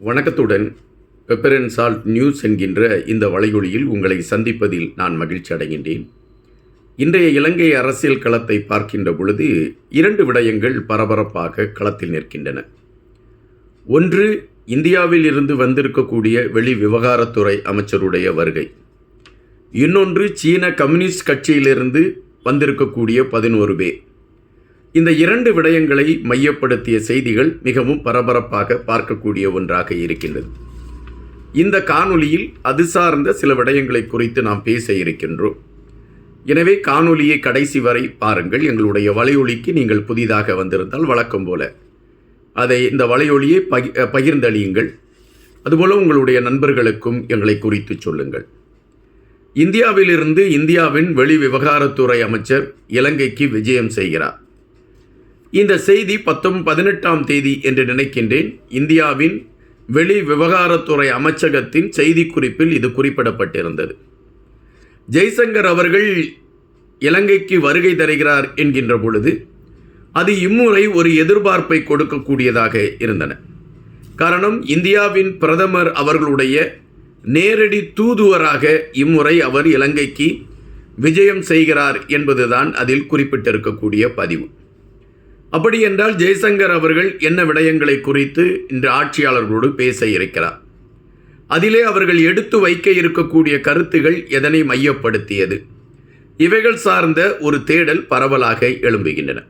வணக்கத்துடன் பெப்பரன் salt news என்கின்ற இந்த வலையொலியில் உங்களை சந்திப்பதில் நான் மகிழ்ச்சி அடைகின்றேன். இன்றைய இலங்கை அரசியல் களத்தை பார்க்கின்ற பொழுது இரண்டு விடயங்கள் பரபரப்பாக களத்தில் நிற்கின்றன. ஒன்று இந்தியாவில் இருந்து வந்திருக்கக்கூடிய வெளி விவகாரத்துறை அமைச்சருடைய வருகை. இன்னொன்று சீன கம்யூனிஸ்ட் கட்சியிலிருந்து வந்திருக்கக்கூடிய பதினோரு பேர். இந்த இரண்டு விடயங்களை மையப்படுத்திய செய்திகள் மிகவும் பரபரப்பாக பார்க்கக்கூடிய ஒன்றாக இருக்கின்றது. இந்த காணொலியில் அது சார்ந்த சில விடயங்களை குறித்து நாம் பேச இருக்கின்றோம். எனவே காணொலியை கடைசி வரை பாருங்கள். எங்களுடைய வலையொலிக்கு நீங்கள் புதிதாக வந்திருந்தால் வழக்கம் போல. அதை இந்த வலையொலியை பகி பகிர்ந்தளியுங்கள். அதுபோல உங்களுடைய நண்பர்களுக்கும் எங்களை குறித்து சொல்லுங்கள். இந்தியாவிலிருந்து இந்தியாவின் வெளி விவகாரத்துறை அமைச்சர் இலங்கைக்கு விஜயம் செய்கிறார். இந்த செய்தி பத்தொம் பதினெட்டாம் தேதி என்று நினைக்கின்றேன். இந்தியாவின் வெளி விவகாரத்துறை அமைச்சகத்தின் செய்திக்குறிப்பில் இது குறிப்பிடப்பட்டிருந்தது. ஜெய்சங்கர் அவர்கள் இலங்கைக்கு வருகை தருகிறார் என்கின்ற பொழுது அது இம்முறை ஒரு எதிர்பார்ப்பை கொடுக்கக்கூடியதாக இருந்தன. காரணம் இந்தியாவின் பிரதமர் அவர்களுடைய நேரடி தூதுவராக இம்முறை அவர் இலங்கைக்கு விஜயம் செய்கிறார் என்பதுதான் அதில் குறிப்பிட்டிருக்கக்கூடிய பதிவு. அப்படி என்றால் ஜெய்சங்கர் அவர்கள் என்ன விடயங்களை குறித்து இன்று ஆட்சியாளர்களோடு பேச இருக்கிறார். அதிலே அவர்கள் எடுத்து வைக்க இருக்கக்கூடிய கருத்துகள் எதனை மையப்படுத்தியது? இவைகள் சார்ந்த ஒரு தேடல் பரவலாக எழும்புகின்றன.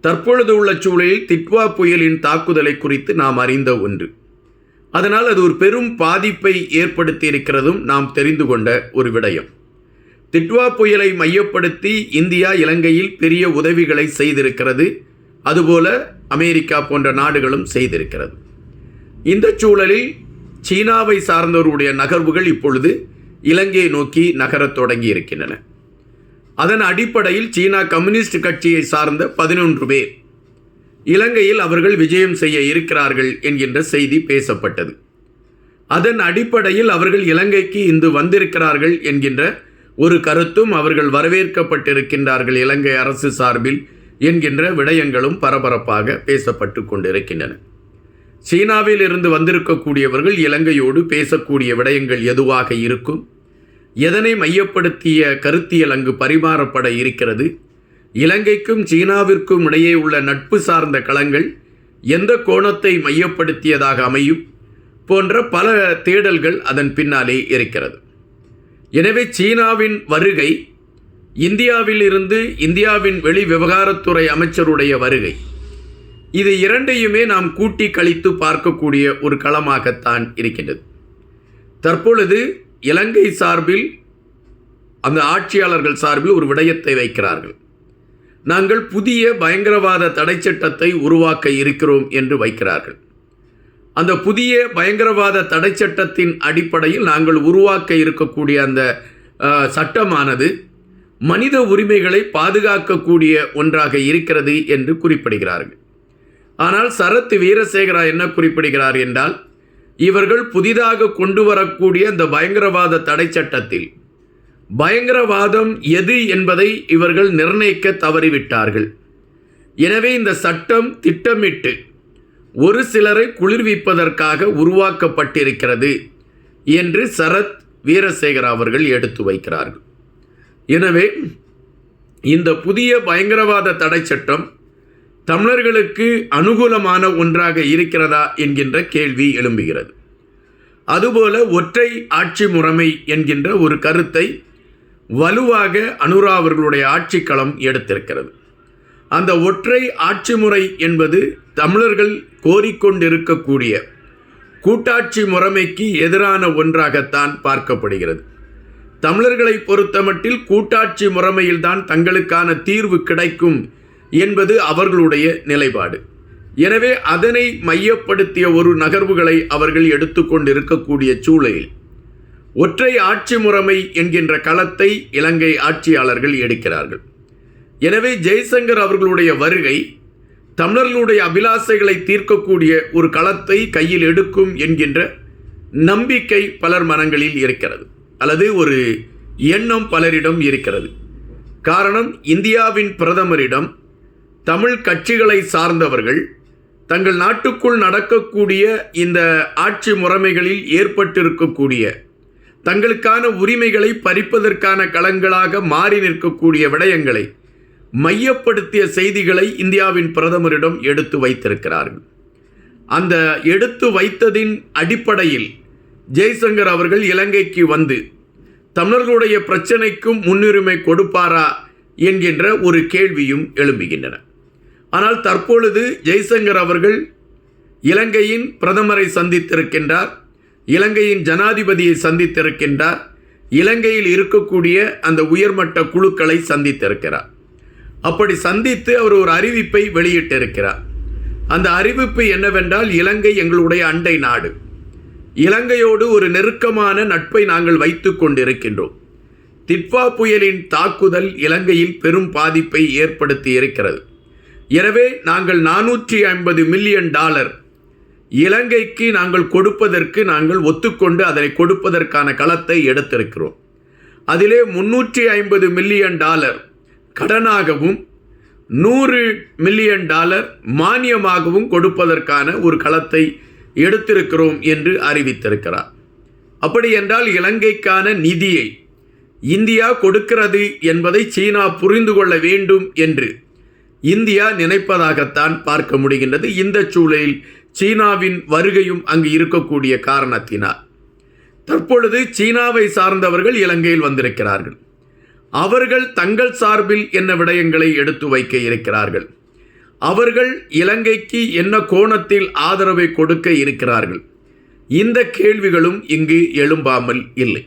தற்பொழுது உள்ள சூழலில் திட்வா புயலின் தாக்குதலை குறித்து நாம் அறிந்த ஒன்று. அதனால் அது ஒரு பெரும் பாதிப்பை ஏற்படுத்தி இருக்கிறதும் நாம் தெரிந்து கொண்ட ஒரு விடயம். திட்வா புயலை மையப்படுத்தி இந்தியா இலங்கையில் பெரிய உதவிகளை செய்திருக்கிறது. அதுபோல அமெரிக்கா போன்ற நாடுகளும் செய்திருக்கிறது. இந்த சூழலில் சீனாவை சார்ந்தவருடைய நகர்வுகள் இப்பொழுது இலங்கையை நோக்கி நகரத் தொடங்கி இருக்கின்றன. அதன் அடிப்படையில் சீனா கம்யூனிஸ்ட் கட்சியை சார்ந்த பதினொன்று பேர் இலங்கையில் அவர்கள் விஜயம் செய்ய இருக்கிறார்கள் என்கின்ற செய்தி பேசப்பட்டது. அதன் அடிப்படையில் அவர்கள் இலங்கைக்கு இந்து வந்திருக்கிறார்கள் என்கின்ற ஒரு கருத்தும் அவர்கள் வரவேற்கப்பட்டிருக்கின்றார்கள் இலங்கை அரசு சார்பில் என்கின்ற விடயங்களும் பரபரப்பாக பேசப்பட்டு கொண்டிருக்கின்றன. சீனாவில் இருந்து வந்திருக்கக்கூடியவர்கள் இலங்கையோடு பேசக்கூடிய விடயங்கள் எதுவாக இருக்கும்? எதனை மையப்படுத்திய கருத்தியல் அங்கு பரிமாறப்பட இருக்கிறது? இலங்கைக்கும் சீனாவிற்கும் இடையே உள்ள நட்பு சார்ந்த களங்கள் எந்த கோணத்தை மையப்படுத்தியதாக அமையும்? போன்ற பல தேடல்கள் அதன் பின்னாலே இருக்கிறது. எனவே சீனாவின் வருகை இந்தியாவில் இருந்து இந்தியாவின் வெளி விவகாரத்துறை அமைச்சருடைய வருகை. இது இரண்டையுமே நாம் கூட்டி கழித்து பார்க்கக்கூடிய ஒரு களமாகத்தான் இருக்கின்றது. தற்பொழுது இலங்கை சார்பில் அந்த ஆட்சியாளர்கள் சார்பில் ஒரு விடயத்தை வைக்கிறார்கள். நாங்கள் புதிய பயங்கரவாத தடை சட்டத்தை உருவாக்க இருக்கிறோம் என்று வைக்கிறார்கள். அந்த புதிய பயங்கரவாத தடை சட்டத்தின் அடிப்படையில் நாங்கள் உருவாக்க இருக்கக்கூடிய அந்த சட்டமானது மனித உரிமைகளை பாதுகாக்கக்கூடிய ஒன்றாக இருக்கிறது என்று குறிப்பிடுகிறார்கள். ஆனால் சரத் வீரசேகரா என்ன குறிப்பிடுகிறார் என்றால் இவர்கள் புதிதாக கொண்டு வரக்கூடிய இந்த பயங்கரவாத தடை சட்டத்தில் பயங்கரவாதம் எது என்பதை இவர்கள் நிர்ணயிக்க தவறிவிட்டார்கள். எனவே இந்த சட்டம் திட்டமிட்டு ஒரு சிலரை குளிர்விப்பதற்காக உருவாக்கப்பட்டிருக்கிறது என்று சரத் வீரசேகர் அவர்கள் எடுத்து வைக்கிறார்கள். எனவே இந்த புதிய பயங்கரவாத தடை சட்டம் தமிழர்களுக்கு அனுகூலமான ஒன்றாக இருக்கிறதா என்கின்ற கேள்வி எழும்புகிறது. அதுபோல ஒற்றை ஆட்சி முறைமை என்கின்ற ஒரு கருத்தை வலுவாக அனுரா அவர்களுடைய ஆட்சிக்களம் எடுத்திருக்கிறது. அந்த ஒற்றை ஆட்சி முறை என்பது தமிழர்கள் கோரிக்கொண்டிருக்கக்கூடிய கூட்டாட்சி முறைமைக்கு எதிரான ஒன்றாகத்தான் பார்க்கப்படுகிறது. தமிழர்களை பொறுத்தமட்டில் கூட்டாட்சி முறைமையில்தான் தங்களுக்கான தீர்வு கிடைக்கும் என்பது அவர்களுடைய நிலைப்பாடு. எனவே அதனை மையப்படுத்திய ஒரு நகர்வுகளை அவர்கள் எடுத்துக்கொண்டிருக்கக்கூடிய சூழலில் ஒற்றை ஆட்சி முறைமை என்கின்ற களத்தை இலங்கை ஆட்சியாளர்கள் எடுக்கிறார்கள். எனவே ஜெய்சங்கர் அவர்களுடைய வருகை தமிழர்களுடைய அபிலாசைகளை தீர்க்கக்கூடிய ஒரு களத்தை கையில் எடுக்கும் என்கின்ற நம்பிக்கை பலர் மனங்களில் இருக்கிறது. அல்லது ஒரு எண்ணம் பலரிடம் இருக்கிறது. காரணம் இந்தியாவின் பிரதமரிடம் தமிழ் கட்சிகளை சார்ந்தவர்கள் தங்கள் நாட்டுக்குள் நடக்கக்கூடிய இந்த ஆட்சி முறைமைகளில் ஏற்பட்டிருக்கக்கூடிய தங்களுக்கான உரிமைகளை பறிப்பதற்கான களங்களாக மாறி நிற்கக்கூடிய விடயங்களை மையப்படுத்திய செய்திகளை இந்தியாவின் பிரதமரிடம் எடுத்து வைத்திருக்கிறார்கள். அந்த எடுத்து வைத்ததின் அடிப்படையில் ஜெய்சங்கர் அவர்கள் இலங்கைக்கு வந்து தமிழர்களுடைய பிரச்சனைக்கும் முன்னுரிமை கொடுப்பாரா என்கின்ற ஒரு கேள்வியும் எழும்புகின்றன. ஆனால் தற்பொழுது ஜெய்சங்கர் அவர்கள் இலங்கையின் பிரதமரை சந்தித்திருக்கின்றார் இலங்கையின் ஜனாதிபதியை சந்தித்திருக்கின்றார் இலங்கையில் இருக்கக்கூடிய அந்த உயர்மட்ட குழுக்களை சந்தித்திருக்கிறார். அப்படி சந்தித்து அவர் ஒரு அறிவிப்பை வெளியிட்டிருக்கிறார். அந்த அறிவிப்பு என்னவென்றால் இலங்கை எங்களுடைய அண்டை நாடு. இலங்கையோடு ஒரு நெருக்கமான நட்பை நாங்கள் வைத்து கொண்டிருக்கின்றோம். திட்வா புயலின் தாக்குதல் இலங்கையில் பெரும் பாதிப்பை ஏற்படுத்தி இருக்கிறது. எனவே நாங்கள் நானூற்றி ஐம்பது மில்லியன் டாலர் இலங்கைக்கு நாங்கள் கொடுப்பதற்கு நாங்கள் ஒத்துக்கொண்டு அதனை கொடுப்பதற்கான களத்தை எடுத்திருக்கிறோம். அதிலே முன்னூற்றி ஐம்பது மில்லியன் டாலர் கடனாகவும் நூறு மில்லியன் டாலர் மானியமாகவும் கொடுப்பதற்கான ஒரு களத்தை எடுத்திருக்கிறோம் என்று அறிவித்திருக்கிறார். அப்படி என்றால் இலங்கைக்கான நிதியை இந்தியா கொடுக்கிறது என்பதை சீனா புரிந்து கொள்ள வேண்டும் என்று இந்தியா நினைப்பதாகத்தான் பார்க்க முடிகின்றது. இந்த சூழலில் சீனாவின் வருகையும் அங்கு இருக்கக்கூடிய காரணத்தினால். தற்பொழுது சீனாவை சார்ந்தவர்கள் இலங்கையில் வந்திருக்கிறார்கள். அவர்கள் தங்கள் சார்பில் என்ன விடயங்களை எடுத்து வைக்க இருக்கிறார்கள்? அவர்கள் இலங்கைக்கு என்ன கோணத்தில் ஆதரவை கொடுக்க இருக்கிறார்கள்? இந்த கேள்விகளும் இங்கு எழும்பாமல் இல்லை.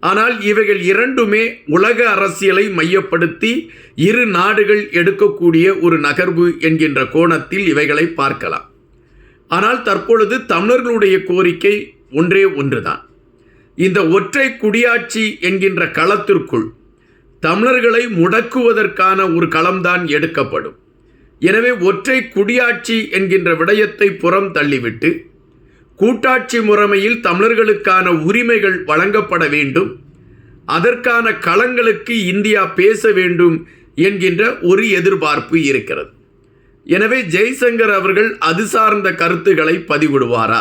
ஆனால் இவைகள் இரண்டுமே உலக அரசியலை மையப்படுத்தி இரு நாடுகள் எடுக்கக்கூடிய ஒரு நகர்வு என்கின்ற கோணத்தில் இவைகளை பார்க்கலாம். ஆனால் தற்பொழுது தமிழர்களுடைய கோரிக்கை ஒன்றே ஒன்றுதான். இந்த ஒற்றை குடியாட்சி என்கின்ற களத்திற்குள் தமிழர்களை முடக்குவதற்கான ஒரு களம்தான் எடுக்கப்படும். எனவே ஒற்றை குடியாட்சி என்கின்ற விடயத்தை புறம் தள்ளிவிட்டு கூட்டாட்சி முறைமையில் தமிழர்களுக்கான உரிமைகள் வழங்கப்பட வேண்டும் அதற்கான களங்களுக்கு இந்தியா பேச வேண்டும் என்கின்ற ஒரு எதிர்பார்ப்பு இருக்கிறது. எனவே ஜெய்சங்கர் அவர்கள் அது சார்ந்த கருத்துக்களை பதிவிடுவாரா?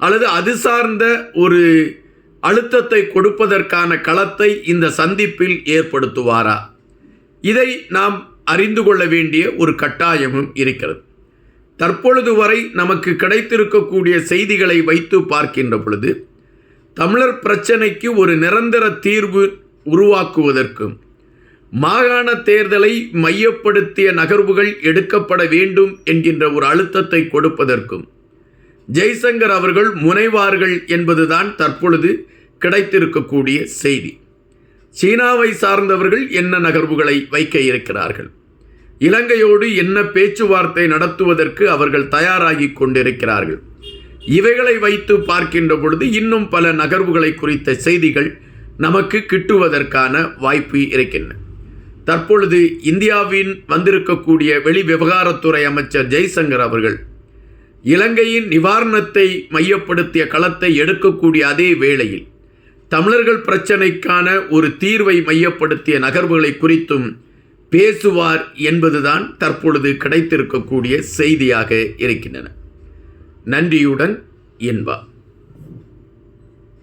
அல்லது அது சார்ந்த ஒரு அழுத்தத்தை கொடுப்பதற்கான களத்தை இந்த சந்திப்பில் ஏற்படுத்துவாரா? இதை நாம் அறிந்து கொள்ள வேண்டிய ஒரு கட்டாயமும் இருக்கிறது. தற்பொழுது வரை நமக்கு கிடைத்திருக்கக்கூடிய செய்திகளை வைத்து பார்க்கின்ற பொழுது தமிழர் பிரச்சனைக்கு ஒரு நிரந்தர தீர்வு உருவாக்குவதற்கும் மாகாண தேர்தலை மையப்படுத்திய நகர்வுகள் எடுக்கப்பட வேண்டும் என்கின்ற ஒரு அழுத்தத்தை கொடுப்பதற்கும் ஜெய்சங்கர் அவர்கள் முனைவார்கள் என்பதுதான் தற்பொழுது கிடைத்திருக்கக்கூடிய செய்தி. சீனாவை சார்ந்தவர்கள் என்ன நகர்வுகளை வைக்க இருக்கிறார்கள்? இலங்கையோடு என்ன பேச்சுவார்த்தை நடத்துவதற்கு அவர்கள் தயாராகி கொண்டிருக்கிறார்கள்? இவைகளை வைத்து பார்க்கின்ற பொழுது இன்னும் பல நகர்வுகளை குறித்த செய்திகள் நமக்கு கிட்டுவதற்கான வாய்ப்பு இருக்கின்றன. தற்பொழுது இந்தியாவின் வந்திருக்கக்கூடிய வெளி விவகாரத்துறை அமைச்சர் ஜெய்சங்கர் அவர்கள் இலங்கையின் நிவாரணத்தை மையப்படுத்திய களத்தை எடுக்கக்கூடிய அதே வேளையில் தமிழர்கள் பிரச்சனைக்கான ஒரு தீர்வை மையப்படுத்திய நகர்வுகளை குறித்தும் பேசுவார் என்பதுதான் தற்பொழுது கிடைத்திருக்கக்கூடிய செய்தியாக இருக்கின்றன. நன்றியுடன் என்பார்